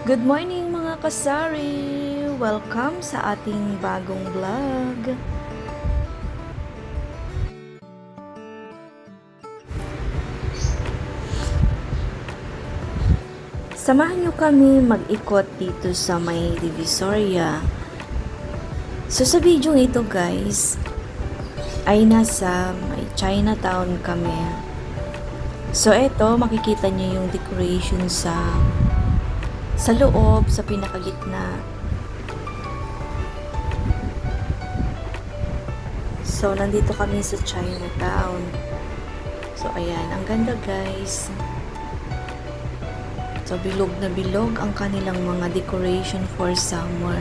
Good morning mga kasari! Welcome sa ating bagong vlog. Samahan nyo kami mag-ikot dito sa may Divisoria. So sa video ito guys, ay nasa may Chinatown kami. So eto, makikita nyo yung decoration sa sa loob, sa pinakagitna. So, nandito kami sa Chinatown. So, ayan. Ang ganda, guys. So, bilog na bilog ang kanilang mga decoration for summer.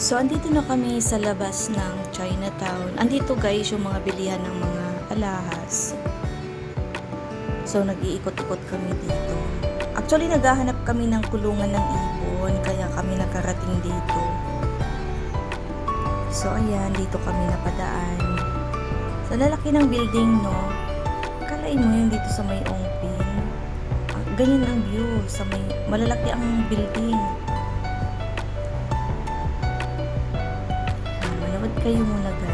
So, andito na kami sa labas ng Chinatown. Andito guys yung mga bilihan ng mga alahas. So, nag-iikot-ikot kami dito. Actually, naghahanap kami ng kulungan ng ibon, kaya kami nakarating dito. So, ayan, dito kami napadaan. Sa lalaki ng building, no? Kalain mo yun dito sa may Ongpin. Ah, Ganyan ang view. Sa may, malalaki ang building. Kayo muna, guys.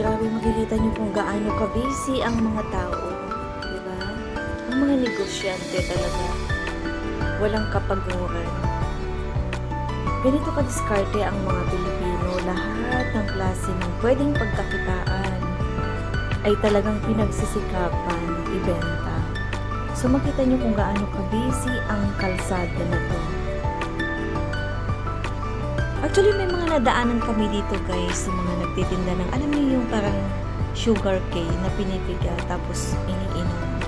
Grabe makikita niyo kung gaano ka-busy ang mga tao. Di ba? Ang mga negosyante talaga. Walang kapaguran. Ganito ka-diskarte ang mga Pilipino. Lahat ng klase ng pwedeng pagkakitaan ay talagang pinagsisikapan ibenta. So makita niyo kung gaano ka-busy ang kalsada na to. Actually, may mga nadaanan kami dito guys, sa mga nagtitinda ng, alam niyo yung parang sugar cane na pinipiga tapos iniinom.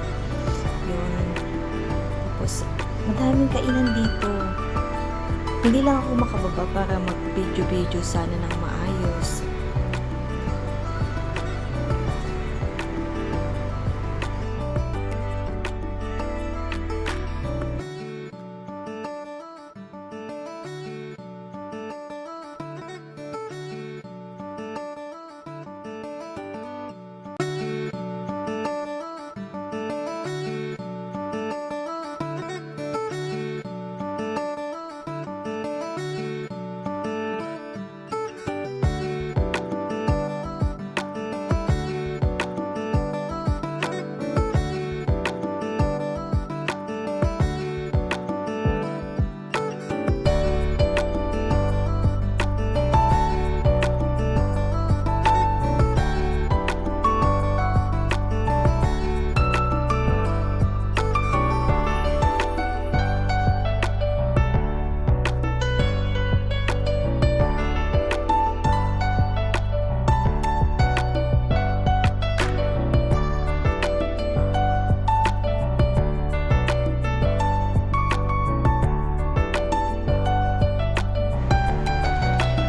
Yun. Tapos, madaming kainan dito. Hindi lang ako makababa para mag-video-video sana ng maayos.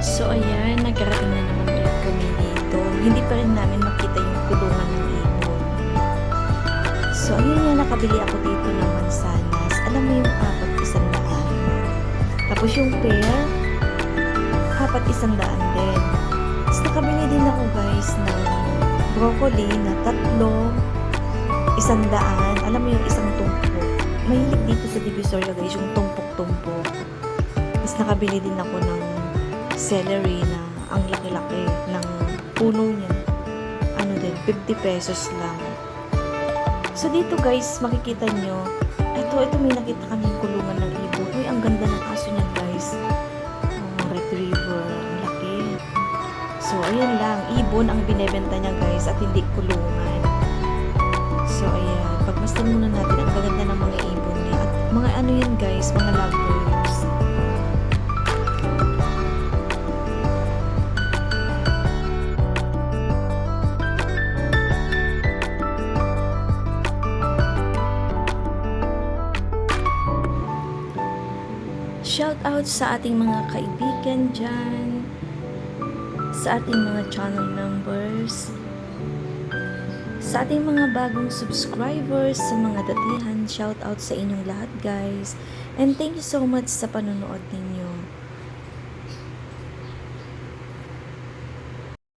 So ayan, nagkarating na naman ulit kami dito. Hindi pa rin namin makita yung kulungan ng ibon. So ayun nga, nakabili ako dito ng mansanas. Alam mo yung apat isang daan. Tapos yung pear, apat isang daan din. Tapos nakabili din ako guys ng broccoli na tatlo, isang daan. Alam mo yung isang tumpok. Mahilig dito sa Divisoria guys, yung tumpok-tumpok. Tapos nakabili din ako ng celery na ang laki-laki ng puno niya. Ano din, 50 pesos lang. So dito guys, makikita nyo, ito, ito may nakita kaming kulungan ng ibon. Uy, ang ganda ng aso niya guys. Oh, retriever, ang laki. So, ayan lang, ibon ang binebenta niya guys at hindi kulungan. So, ayan, pagmasdan muna natin ang gaganda ng mga ibon niya. At mga ano yan guys, mga lovebirds. Out sa ating mga kaibigan dyan, sa ating mga channel members, sa ating mga bagong subscribers, sa mga datihan, shout out sa inyong lahat guys. And thank you so much sa panonood ninyo.